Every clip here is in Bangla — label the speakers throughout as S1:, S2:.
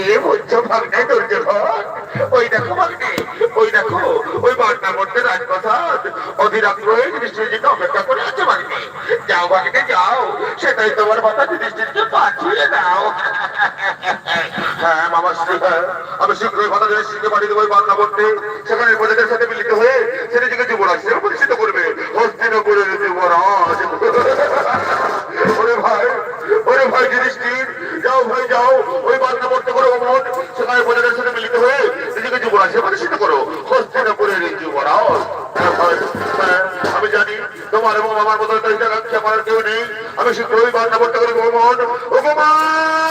S1: বললে বলছো যাও হ্যাঁ, হ্যাঁ, আমি শীঘ্রই ভাতা যুধিষ্ঠিরকে পাঠিয়ে দেবো ওই বার্তা সেখানে প্রজাদের সাথে মিলিত হয়ে সেটিকে যুবরাজ সে পরিচিত করবে। হস্তিনগরের যুবরাজ। ভাই, ওরে ভাই যাও ভাই, যাও, ওই করো সেখানে প্রজাদের হয়ে নিজেকে যুবরাজ সে পরিচিত করো। হস্তিনপুরের যুবরাজ। হ্যাঁ ভাই, হ্যাঁ, আমি জানি তোমার এবং আমার মতো আমার কেউ নেই। আমি শীঘ্রই করতে করি ভগবান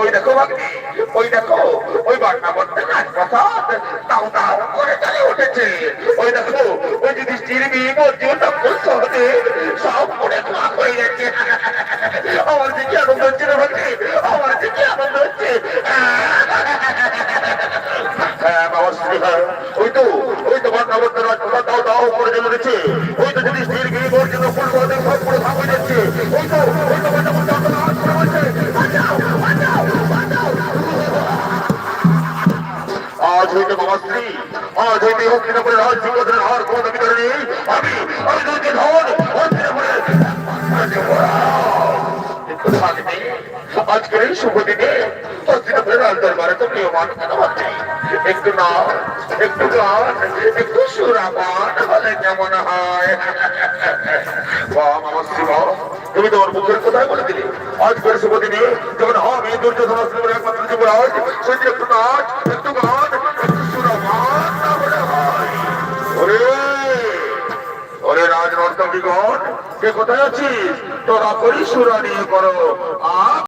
S1: ওই দেখো ওই দেখো, ওই বান্না বলতে রাজপ্রসাদ তাও তাও করে চলে উঠেছে। ওই দেখো, ওই যুধিষ্ঠির মেয়ে অর্জুন নকুল সহদেব সব পড়ে খাক হয়ে গেছে। আমার দিকে আনন্দ হচ্ছে না ভাগ্নি আমার দিকে আনন্দ হচ্ছে? হ্যাঁ বাবা ওই তো ওই তো বান্না বলতে রাজপ্রসাদ তাও তাও করে চলে ওই তো যুধিষ্ঠির মেয়ে অর্জুন নকুল সহদেব সব পড়ে খাক হয়ে যাচ্ছে ওই তো আজ করে আমি হস্তিনাপুরের আজকের এই শুভ দিনে হস্তিনাপুরের রাজ দরবারে তো হচ্ছে একটু নাচ একটু গান একটু সুরাপান হলে কেমন হয়? তুমি তোমার মুখের কোথায় বলে দিলে? আজকের শুভ দিনে যখন হবে দুর্যোধন একমাত্র যুবরাজ সেদিন একটু নাচ, একটু গান ওরে ওরে রাজ নর্তকীগণ কে কোথায় আছিস? তোরা করি সুরা নিয়ে করো। আ